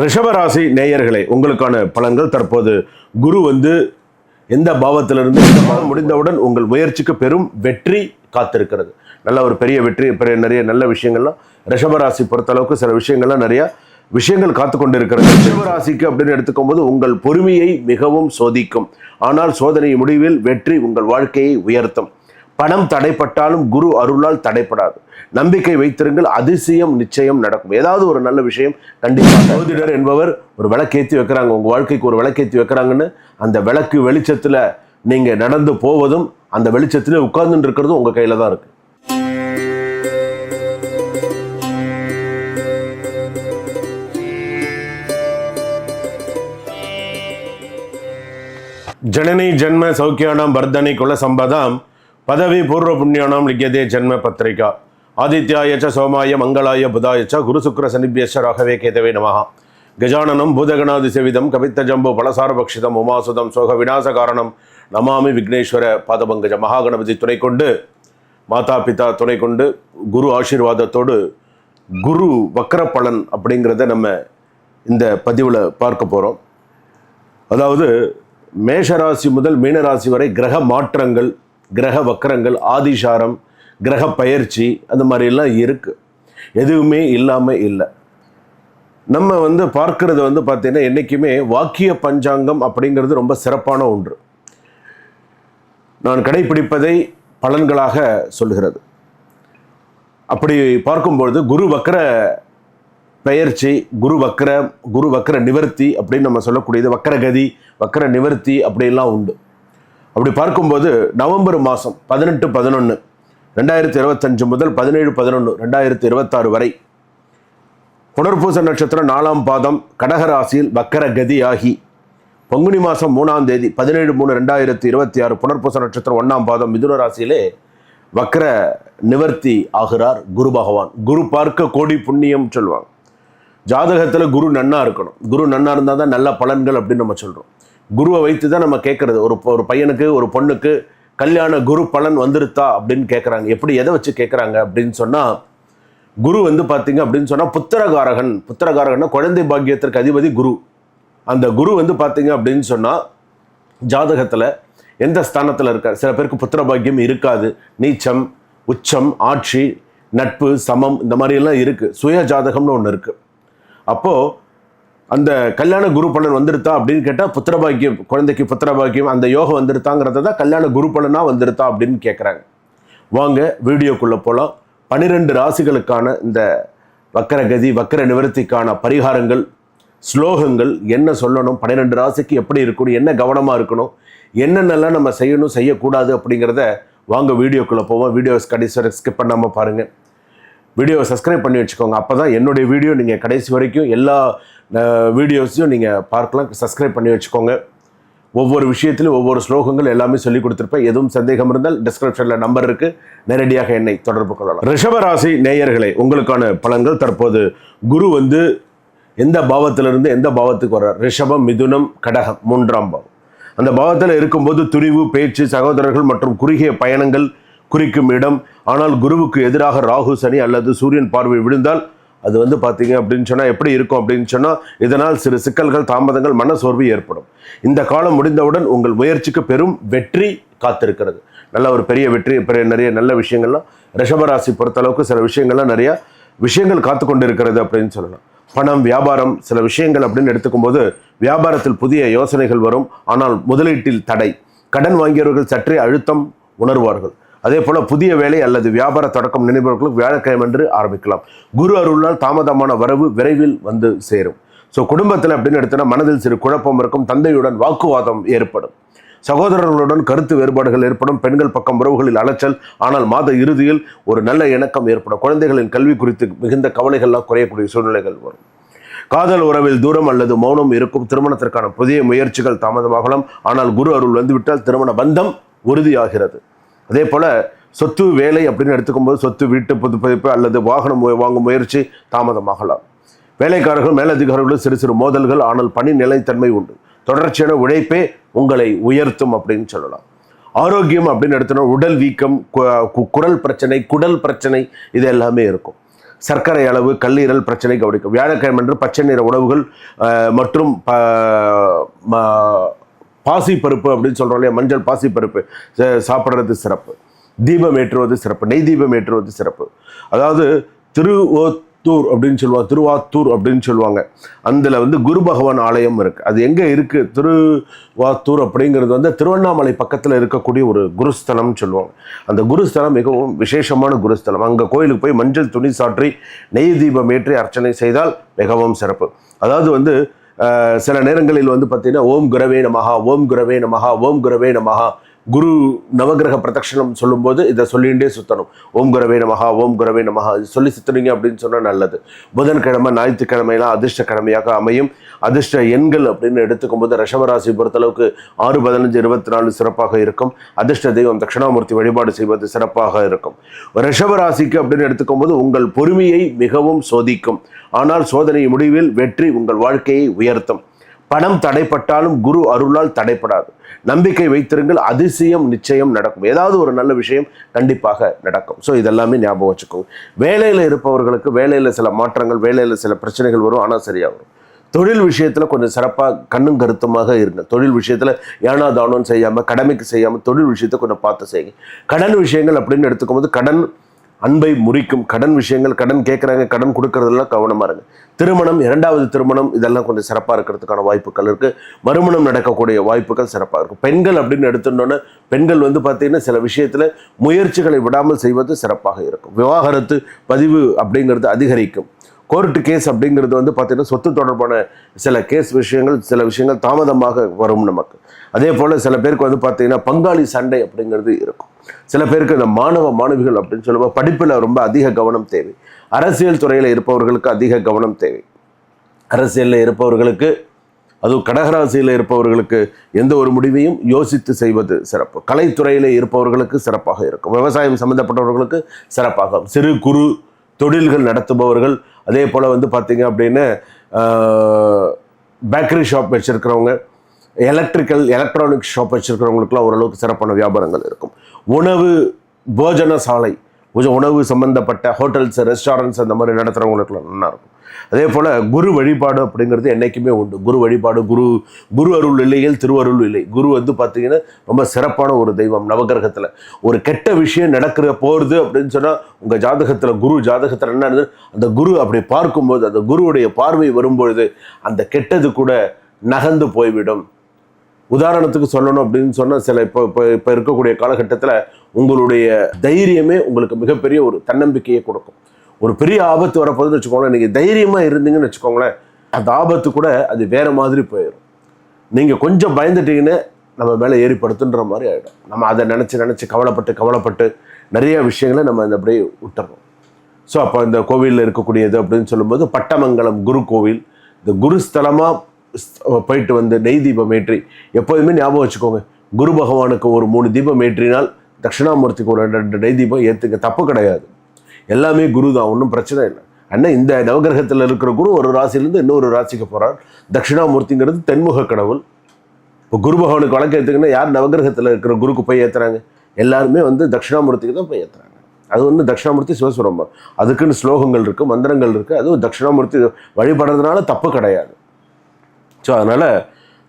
ரிஷபராசி நேயர்களே உங்களுக்கான பலன்கள். தற்போது குரு வந்து எந்த பாவத்திலிருந்து இந்த பாவம் முடிந்தவுடன் உங்கள் முயற்சிக்கு பெரும் வெற்றி காத்திருக்கிறது. நல்ல ஒரு பெரிய வெற்றி பெரிய நிறைய நல்ல விஷயங்கள்லாம். ரிஷபராசி பொறுத்தளவுக்கு சில விஷயங்கள்லாம் நிறைய விஷயங்கள் காத்து கொண்டு இருக்கிறது ரிஷபராசிக்கு அப்படின்னு எடுத்துக்கும் போது உங்கள் பொறுமையை மிகவும் சோதிக்கும். ஆனால் சோதனை முடிவில் வெற்றி உங்கள் வாழ்க்கையை உயர்த்தும். பணம் தடைப்பட்டாலும் குரு அருளால் தடைப்படாது. நம்பிக்கை வைத்திருங்கள் அதிசயம் நிச்சயம் நடக்கும். ஏதாவது ஒரு நல்ல விஷயம் கண்டிப்பாக ஜோதிடர் என்பவர் ஒரு விளக்கேற்றி வைக்கிறாங்க. உங்கள் வாழ்க்கைக்கு ஒரு விளக்கேற்றி வைக்கிறாங்கன்னு அந்த விளக்கு வெளிச்சத்தில் நீங்கள் நடந்து போவதும் அந்த வெளிச்சத்தில் உட்கார்ந்துட்டு இருக்கிறதும் உங்கள் கையில் தான் இருக்கு. ஜனனி ஜென்ம சௌக்கியானாம் வர்தனை குல சம்பதாம் பதவி பூர்வ புண்ணியானாம் லிக்கியதே ஜென்ம பத்திரிகா. ஆதித்யாய சோமாய மங்களாய புதாய குரு சுக்ர சனிபியஸ்வ ராகவே கேதவே நமஹ. கஜானனம் பூதகணாதி செவிதம் கவித்த ஜம்பு பலசாரபக்ஷிதம் உமாசுதம் சோக விநாச காரணம். நமாமி விக்னேஸ்வர பாதபங்கஜ மகாகணபதி துணை கொண்டு மாதா பிதா துணை கொண்டு குரு ஆசீர்வாதத்தோடு குரு வக்கரப்பலன் பலன் அப்படிங்கிறத நம்ம இந்த பதிவில் பார்க்க போகிறோம் அதாவது மேஷராசி முதல் மீனராசி வரை கிரக மாற்றங்கள் கிரக வக்கரங்கள் ஆதிசாரம் கிரக பயிற்சி அந்த மாதிரிலாம் இருக்குது எதுவுமே இல்லாமல் இல்லை. நம்ம வந்து பார்க்கறது வந்து பார்த்தீங்கன்னா என்றைக்குமே வாக்கிய பஞ்சாங்கம் அப்படிங்கிறது ரொம்ப சிறப்பான ஒன்று. நான் கடைபிடிப்பதை பலன்களாக சொல்கிறது. அப்படி பார்க்கும்பொழுது குரு வக்கர பெயர்ச்சி குரு வக்கர குரு வக்கர நிவர்த்தி அப்படின்னு நம்ம சொல்லக்கூடியது வக்கரகதி வக்கர நிவர்த்தி அப்படிலாம் உண்டு. அப்படி பார்க்கும்போது நவம்பர் மாதம் பதினெட்டு பதினொன்று ரெண்டாயிரத்தி இருபத்தஞ்சு முதல் பதினேழு பதினொன்று ரெண்டாயிரத்தி இருபத்தாறு வரை புனர்பூச நட்சத்திரம் நாலாம் பாதம் கடகராசியில் வக்கர கதியாகி பங்குனி மாதம் மூணாம் தேதி பதினேழு மூணு ரெண்டாயிரத்தி இருபத்தி ஆறு புனர்பூச நட்சத்திரம் ஒன்றாம் பாதம் மிதுன ராசியிலே வக்கர நிவர்த்தி ஆகிறார் குரு பகவான். குரு பார்க்க கோடி புண்ணியம் சொல்லுவாங்க ஜாதகத்தில் குரு நன்னா இருக்கணும். குரு நன்னா இருந்தால் தான் நல்ல பலன்கள் அப்படின்னு நம்ம சொல்கிறோம் குருவை வைத்து தான் நம்ம கேட்குறது ஒரு ஒரு பையனுக்கு ஒரு பொண்ணுக்கு கல்யாண குரு பலன் வந்துருத்தா அப்படின்னு கேட்குறாங்க எப்படி எதை வச்சு கேட்குறாங்க அப்படின்னு சொன்னால் குரு வந்து பார்த்தீங்க அப்படின்னு சொன்னால் புத்திரகாரகன். புத்திரகாரகன்னா குழந்தை பாக்கியத்திற்கு அதிபதி குரு. அந்த குரு வந்து பார்த்தீங்க அப்படின்னு சொன்னால் ஜாதகத்தில் எந்த ஸ்தானத்தில் இருக்கார்? சில பேருக்கு புத்திர பாக்கியம் இருக்காது. நீச்சம் உச்சம் ஆட்சி நட்பு சமம் இந்த மாதிரியெல்லாம் இருக்குது சுய ஜாதகம்னு ஒன்று இருக்குது அப்போது அந்த கல்யாண குரு பலன் வந்துருத்தா அப்படின்னு கேட்டால் புத்திரபாக்கியம் குழந்தைக்கு புத்திரபாக்கியம் அந்த யோகம் வந்துருத்தாங்கிறத தான் கல்யாண குரு பலனாக வந்துருத்தா அப்படின்னு கேட்குறாங்க வாங்க வீடியோக்குள்ளே போகலாம் பன்னிரெண்டு ராசிகளுக்கான இந்த வக்கரகதி வக்கர நிவர்த்திக்கான பரிகாரங்கள் ஸ்லோகங்கள் என்ன சொல்லணும் பன்னிரெண்டு ராசிக்கு எப்படி இருக்கணும் என்ன கவனமாக இருக்கணும் என்னென்னலாம் நம்ம செய்யணும் செய்யக்கூடாது அப்படிங்கிறத வாங்க வீடியோக்குள்ளே போவோம். வீடியோஸ் கடைசி வரை ஸ்கிப் பண்ணாமல் பாருங்கள் வீடியோவை சப்ஸ்கிரைப் பண்ணி வச்சுக்கோங்க. அப்போ தான் என்னுடைய வீடியோ நீங்கள் கடைசி வரைக்கும் எல்லா வீடியோஸையும் நீங்கள் பார்க்கலாம். சப்ஸ்கிரைப் பண்ணி வச்சுக்கோங்க. ஒவ்வொரு விஷயத்திலும் ஒவ்வொரு ஸ்லோகங்கள் எல்லாமே சொல்லி கொடுத்துருப்பேன். எதுவும் சந்தேகம் இருந்தால் டிஸ்கிரிப்ஷனில் நம்பர் இருக்குது நேரடியாக என்னை தொடர்பு கொள்ளலாம். ரிஷபராசி நேயர்களே உங்களுக்கான பலன்கள் தற்போது குரு வந்து எந்த பாவத்திலிருந்து எந்த பாவத்துக்கு வர்றார்? ரிஷபம் மிதுனம் கடகம் மூன்றாம் பாவம். அந்த பாவத்தில் இருக்கும்போது துணிவு பேச்சு சகோதரர்கள் மற்றும் குறுகிய பயணங்கள் குறிக்கும் இடம். ஆனால் குருவுக்கு எதிராக ராகு சனி அல்லது சூரியன் பார்வை விழுந்தால் அது வந்து பார்த்தீங்க அப்படின்னு சொன்னால் எப்படி இருக்கும் அப்படின்னு சொன்னால் இதனால் சிறு சிக்கல்கள் தாமதங்கள் மனசோர்வு ஏற்படும். இந்த காலம் முடிந்தவுடன் உங்கள் முயற்சிக்கு பெரும் வெற்றி காத்திருக்கிறது. நல்ல ஒரு பெரிய வெற்றி பெரிய நிறைய நல்ல விஷயங்கள்லாம் ரிஷபராசி பொறுத்தளவுக்கு சில விஷயங்கள்லாம் நிறையா விஷயங்கள் காத்து கொண்டு இருக்கிறது அப்படின்னு சொல்லலாம். பணம் வியாபாரம் சில விஷயங்கள் அப்படின்னு எடுத்துக்கும்போது வியாபாரத்தில் புதிய யோசனைகள் வரும். ஆனால் முதலீட்டில் தடை. கடன் வாங்கியவர்கள் சற்றே அழுத்தம் உணர்வார்கள். அதே போல புதிய வேலை அல்லது வியாபார தொடக்கம் நினைப்பவர்களுக்கு வியாழக்கிழமன்று ஆரம்பிக்கலாம். குரு அருளால் தாமதமான வரவு விரைவில் வந்து சேரும். ஸோ குடும்பத்தில் அப்படின்னு எடுத்தோன்னா மனதில் சிறு குழப்பம் இருக்கும் தந்தையுடன் வாக்குவாதம் ஏற்படும். சகோதரர்களுடன் கருத்து வேறுபாடுகள் ஏற்படும் பெண்கள் பக்கம் உறவுகளில் அலைச்சல் ஆனால் மாத இறுதியில் ஒரு நல்ல இணக்கம் ஏற்படும். குழந்தைகளின் கல்வி குறித்து மிகுந்த கவலைகள்லாம் குறையக்கூடிய சூழ்நிலைகள் வரும். காதல் உறவில் தூரம் அல்லது மௌனம் இருக்கும் திருமணத்திற்கான புதிய முயற்சிகள் தாமதமாகலாம். ஆனால் குரு அருள் வந்துவிட்டால் திருமண பந்தம் உறுதியாகிறது. அதே போல் சொத்து வேலை அப்படின்னு எடுத்துக்கும்போது சொத்து வீட்டு புதுப்பிப்பு அல்லது வாகனம் வாங்கும் முயற்சி தாமதமாகலாம். வேலைக்காரர்கள் மேலதிகாரிகளும் சிறு சிறு மோதல்கள் ஆனால் பணி நிலைத்தன்மை உண்டு. தொடர்ச்சியான உழைப்பே உங்களை உயர்த்தும் அப்படின்னு சொல்லலாம். ஆரோக்கியம் அப்படின்னு எடுத்தோன்னா உடல் வீக்கம் கு- குரல் பிரச்சனை குடல் பிரச்சனை இது எல்லாமே இருக்கும். சர்க்கரை அளவு கல்லீரல் பிரச்சனை கவனிக்கும் வியாழக்கிழமை பச்சை நிற உணவுகள் மற்றும் பாசி பருப்பு பாசிப்பருப்பு அப்படின்னு சொல்கிறோம் இல்லையா? மஞ்சள் பாசிப்பருப்பு. பருப்பு சாப்பிட்றது சிறப்பு. தீபம் ஏற்றுவது சிறப்பு. நெய் தீபம் ஏற்றுவது சிறப்பு. அதாவது திருவோத்தூர் அப்படின்னு சொல்லுவாங்க. திருவாத்தூர் அப்படின்னு சொல்லுவாங்க. அதில் வந்து குரு பகவான் ஆலயம் இருக்குது அது எங்கே இருக்குது திருவாத்தூர் அப்படிங்கிறது வந்து திருவண்ணாமலை பக்கத்தில் இருக்கக்கூடிய ஒரு குருஸ்தலம்னு சொல்லுவாங்க. அந்த குருஸ்தலம் மிகவும் விசேஷமான குருஸ்தலம். அங்கே கோயிலுக்கு போய் மஞ்சள் துணி சாற்றி நெய் தீபம் ஏற்றி அர்ச்சனை செய்தால் மிகவும் சிறப்பு. அதாவது வந்து சில நேரங்களில் வந்து பார்த்தீங்கன்னா ஓம் குரவே நமஹா ஓம் குரவே நமஹா ஓம் குரவே நமஹா குரு நவகிரக பிரதட்சணம் சொல்லும்போது இதை சொல்லிகிட்டே சுத்தணும். ஓம் குரவே நமகா ஓம் குரவே நமகா இது சொல்லி சுத்துனீங்க அப்படின்னு சொன்னால் நல்லது. புதன்கிழமை ஞாயிற்றுக்கிழமையெல்லாம் அதிர்ஷ்ட கிழமையாக அமையும். அதிர்ஷ்ட எண்கள் அப்படின்னு எடுத்துக்கும் போது ரிஷபராசி பொறுத்தளவுக்கு ஆறு பதினஞ்சு இருபத்தி நாலு சிறப்பாக இருக்கும். அதிர்ஷ்ட தெய்வம் தட்சிணாமூர்த்தி வழிபாடு செய்வது சிறப்பாக இருக்கும். ரிஷபராசிக்கு அப்படின்னு எடுத்துக்கும் போது உங்கள் பொறுமையை மிகவும் சோதிக்கும். ஆனால் சோதனை முடிவில் வெற்றி உங்கள் வாழ்க்கையை உயர்த்தும். பணம் தடைப்பட்டாலும் குரு அருளால் தடைப்படாது. நம்பிக்கை வைத்திருங்கள் அதிசயம் நிச்சயம் நடக்கும். ஏதாவது ஒரு நல்ல விஷயம் கண்டிப்பாக நடக்கும். ஸோ இதெல்லாமே ஞாபகம் வச்சுக்கோங்க. வேலையில் இருப்பவர்களுக்கு வேலையில் சில மாற்றங்கள் வேலையில் சில பிரச்சனைகள் வரும் ஆனால் சரியாக வரும். தொழில் விஷயத்தில் கொஞ்சம் சிறப்பாக கண்ணும் கருத்துமாக இருங்க. தொழில் விஷயத்தில் ஏனா தானம் செய்யாமல் கடமைக்கு செய்யாமல் தொழில் விஷயத்தை கொஞ்சம் பார்த்து செய்யுங்க. கடன் விஷயங்கள் அப்படின்னு எடுத்துக்கும்போது கடன் அன்பை முறிக்கும். கடன் விஷயங்கள் கடன் கேட்குறாங்க கடன் கொடுக்கறதெல்லாம் கவனமாக இருங்க. திருமணம் இரண்டாவது திருமணம் இதெல்லாம் கொஞ்சம் சிறப்பாக இருக்கிறதுக்கான வாய்ப்புகள் இருக்குது மறுமணம் நடக்கக்கூடிய வாய்ப்புகள் சிறப்பாக இருக்கும். பெண்கள் அப்படின்னு எடுத்துட்டோன்னே பெண்கள் வந்து பார்த்தீங்கன்னா சில விஷயத்தில் முயற்சிகளை விடாமல் செய்வது சிறப்பாக இருக்கும். விவாகரத்து பதிவு அப்படிங்கிறது அதிகரிக்கும். கோர்ட்டு கேஸ் அப்படிங்கிறது வந்து பார்த்தீங்கன்னா சொத்து தொடர்பான சில கேஸ் விஷயங்கள் சில விஷயங்கள் தாமதமாக வரும் நமக்கு. அதே போல் சில பேருக்கு வந்து பார்த்திங்கன்னா பங்காளி சண்டை அப்படிங்கிறது இருக்கும். சில பேருக்கு இந்த மாணவ மாணவிகள் அப்படின்னு சொல்லும்போது படிப்பில் ரொம்ப அதிக கவனம் தேவை. அரசியல் துறையில் இருப்பவர்களுக்கு அதிக கவனம் தேவை. அரசியலில் இருப்பவர்களுக்கு அதுவும் கடகராசியில் இருப்பவர்களுக்கு எந்த ஒரு முடிவையும் யோசித்து செய்வது சிறப்பு. கலைத்துறையில் இருப்பவர்களுக்கு சிறப்பாக இருக்கும். விவசாயம் சம்மந்தப்பட்டவர்களுக்கு சிறப்பாகும் சிறு குறு தொழில்கள் நடத்துபவர்கள். அதே போல் வந்து பார்த்திங்க அப்படின்னு பேக்கரி ஷாப் வச்சுருக்கிறவங்க எலக்ட்ரிக்கல் எலக்ட்ரானிக் ஷாப் வச்சுருக்கிறவங்களுக்குலாம் ஓரளவுக்கு சிறப்பான வியாபாரங்கள் இருக்கும். உணவு போஜன சாலை கொஞ்சம் உணவு சம்மந்தப்பட்ட ஹோட்டல்ஸ் ரெஸ்டாரண்ட்ஸ் அந்த மாதிரி நடத்துகிறவங்களுக்குலாம் நல்லா இருக்கும். அதே போல் குரு வழிபாடு அப்படிங்கிறது என்றைக்குமே உண்டு. குரு வழிபாடு குரு குரு அருள் இல்லையில் திருவருள் இல்லை. குரு வந்து பார்த்தீங்கன்னா ரொம்ப சிறப்பான ஒரு தெய்வம் நவகிரகத்தில். ஒரு கெட்ட விஷயம் நடக்கிற போகிறது அப்படின்னு சொன்னால் உங்கள் ஜாதகத்தில் குரு ஜாதகத்தில் என்ன அந்த குரு அப்படி பார்க்கும்போது அந்த குருவுடைய பார்வை வரும்பொழுது அந்த கெட்டது கூட நகர்ந்து போய்விடும். உதாரணத்துக்கு சொல்லணும் அப்படின்னு சொன்னால் சில இப்போ இப்போ இப்போ இருக்கக்கூடிய காலகட்டத்தில் உங்களுடைய தைரியமே உங்களுக்கு மிகப்பெரிய ஒரு தன்னம்பிக்கையை கொடுக்கும். ஒரு பெரிய ஆபத்து வரப்போகுதுன்னு வச்சுக்கோங்களேன். நீங்கள் தைரியமாக இருந்தீங்கன்னு வச்சுக்கோங்களேன். அந்த ஆபத்து கூட அது வேறு மாதிரி போயிடும் நீங்கள் கொஞ்சம் பயந்துட்டீங்கன்னு நம்ம மேலே ஏறிப்படுத்துன்ற மாதிரி ஆகிடும் நம்ம அதை நினச்சி நினச்சி கவலைப்பட்டு கவலைப்பட்டு நிறைய விஷயங்களை நம்ம அந்த அப்படியே விட்டுறோம் ஸோ அப்போ இந்த கோவிலில் இருக்கக்கூடியது அப்படின்னு சொல்லும்போது பட்டமங்கலம் குரு கோவில். இந்த குருஸ்தலமாக போயிட்டு வந்து நெய் தீபம் ஏற்றி எப்போதுமே ஞாபகம் வச்சுக்கோங்க. குரு பகவானுக்கு ஒரு மூணு தீபம் ஏற்றினால் தட்சிணாமூர்த்திக்கு ஒரு ரெண்டு நெய் தீபம் ஏற்றுக்க தப்பு கிடையாது. எல்லாமே குரு தான் ஒன்றும் பிரச்சனை இல்லை. அண்ணா இந்த நவகிரகத்தில் இருக்கிற குரு ஒரு ராசிலேருந்து இன்னொரு ராசிக்கு போகிறார் தட்சிணாமூர்த்திங்கிறது தென்முக கடவுள். இப்போ குரு பகவானுக்கு வழக்கு ஏற்றுக்குன்னா யார் நவகிரகத்தில் இருக்கிற குருக்கு போய் ஏற்றுறாங்க எல்லாருமே வந்து தட்சிணாமூர்த்திக்கு தான் போய் ஏற்றுறாங்க அது வந்து தட்சிணாமூர்த்தி சிவசுரம்பம் அதுக்குன்னு ஸ்லோகங்கள் இருக்குது மந்திரங்கள் இருக்குது அதுவும் தட்சிணாமூர்த்தி வழிபடுறதுனால தப்பு கிடையாது. ஸோ அதனால்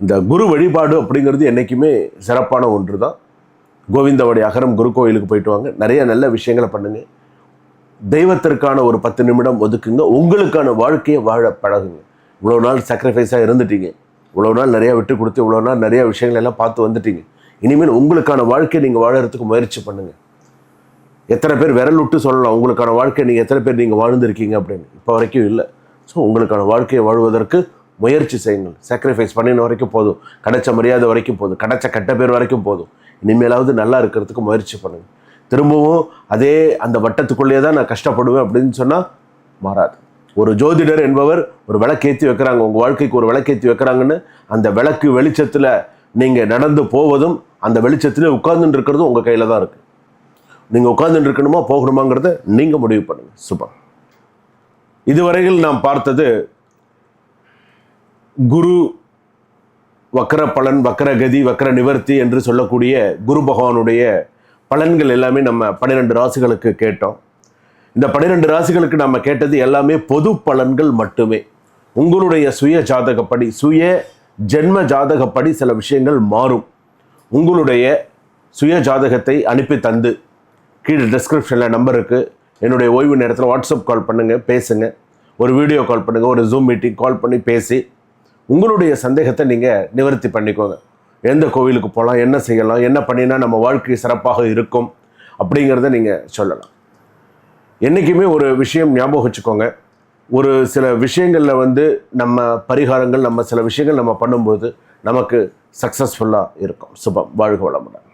இந்த குரு வழிபாடு அப்படிங்கிறது என்றைக்குமே சிறப்பான ஒன்று தான் கோவிந்தவாடி அகரம் குரு கோயிலுக்கு போயிட்டு வாங்க. நிறைய நல்ல விஷயங்களை பண்ணுங்கள் தெய்வத்திற்கான ஒரு பத்து நிமிடம் ஒதுக்குங்க. உங்களுக்கான வாழ்க்கையை வாழ பழகுங்க. இவ்வளோ நாள் சாக்ரிஃபைஸாக இருந்துட்டீங்க. இவ்வளோ நாள் நிறையா விட்டு கொடுத்து இவ்வளோ நாள் நிறையா விஷயங்கள் எல்லாம் பார்த்து வந்துட்டீங்க. இனிமேல் உங்களுக்கான வாழ்க்கையை நீங்கள் வாழறதுக்கு முயற்சி பண்ணுங்கள் எத்தனை பேர் விரல் விட்டு சொல்லலாம் உங்களுக்கான வாழ்க்கை நீங்கள் எத்தனை பேர் நீங்கள் வாழ்ந்துருக்கீங்க? அப்படின்னு. இப்போ வரைக்கும் இல்லை. ஸோ உங்களுக்கான வாழ்க்கையை வாழ்வதற்கு முயற்சி செய்யுங்கள். சாக்ரிஃபைஸ் பண்ணின வரைக்கும் போதும். கிடைச்ச மரியாதை வரைக்கும் போதும். கிடைச்ச கெட்ட பேர் வரைக்கும் போதும். இனிமேலாவது நல்லா இருக்கிறதுக்கு முயற்சி பண்ணுங்கள் திரும்பவும் அதே அந்த வட்டத்துக்குள்ளேயே தான் நான் கஷ்டப்படுவேன் அப்படின்னு சொன்னால் மாறாது. ஒரு ஜோதிடர் என்பவர் ஒரு விளக்கேற்றி வைக்கிறாங்க. உங்கள் வாழ்க்கைக்கு ஒரு விளக்கேற்றி வைக்கிறாங்கன்னு அந்த விளக்கு வெளிச்சத்தில் நீங்கள் நடந்து போவதும் அந்த வெளிச்சத்தில் உட்கார்ந்துட்டு இருக்கிறதும் உங்கள் கையில் தான் இருக்குது நீங்கள் உட்கார்ந்துட்டு இருக்கணுமா போகணுமாங்கிறத நீங்கள் முடிவு பண்ணுங்கள் சுபம் இதுவரையில் நாம் பார்த்தது குரு வக்கர பலன் வக்கரகதி வக்கர நிவர்த்தி என்று சொல்லக்கூடிய குரு பகவானுடைய பலன்கள் எல்லாமே நம்ம பன்னிரெண்டு ராசிகளுக்கு கேட்டோம். இந்த பன்னிரெண்டு ராசிகளுக்கு நம்ம கேட்டது எல்லாமே பொது பலன்கள் மட்டுமே. உங்களுடைய சுய ஜாதகப்படி சுய ஜென்ம ஜாதகப்படி சில விஷயங்கள் மாறும். உங்களுடைய சுய ஜாதகத்தை அனுப்பி தந்து கீழே டிஸ்கிரிப்ஷனில் நம்பர் இருக்குது என்னுடைய ஓய்வு நேரத்தில் வாட்ஸ்அப் கால் பண்ணுங்கள் பேசுங்க. ஒரு வீடியோ கால் பண்ணுங்கள் ஒரு ஜூம் மீட்டிங் கால் பண்ணி பேசி உங்களுடைய சந்தேகத்தை நீங்கள் நிவர்த்தி பண்ணிக்கோங்க. எந்த கோவிலுக்கு போகலாம் என்ன செய்யலாம் என்ன பண்ணினா நம்ம வாழ்க்கை சிறப்பாக இருக்கும் அப்படிங்கிறத நீங்கள் சொல்லலாம். என்றைக்குமே ஒரு விஷயம் ஞாபகம் வச்சுக்கோங்க. ஒரு சில விஷயங்களில் வந்து நம்ம பரிகாரங்கள் நம்ம சில விஷயங்கள் நம்ம பண்ணும்போது நமக்கு சக்ஸஸ்ஃபுல்லாக இருக்கும். சுபம் வாழ்க வளமுடன்.